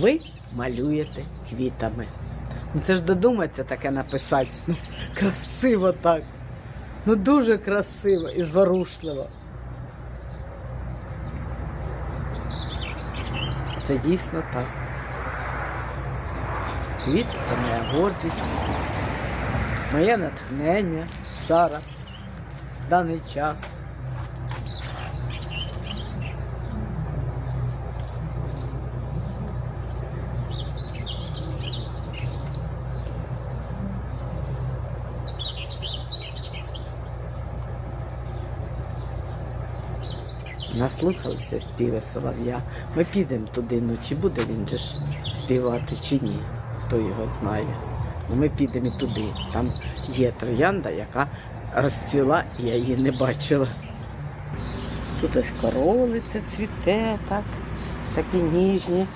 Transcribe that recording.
ви малюєте квітами. Ну це ж додуматься таке написати. Ну, красиво так. Ну дуже красиво і зворушливо. Це дійсно так. Квіти це моя гордість, моє натхнення зараз, в даний час. Наслухалися співи солов'я. Ми підемо туди, ну чи буде він же ж співати, чи ні, хто його знає. Ну ми підемо і туди. Там є троянда, яка розцвіла, і я її не бачила. Тут ось королиця цвіте, так, такі ніжні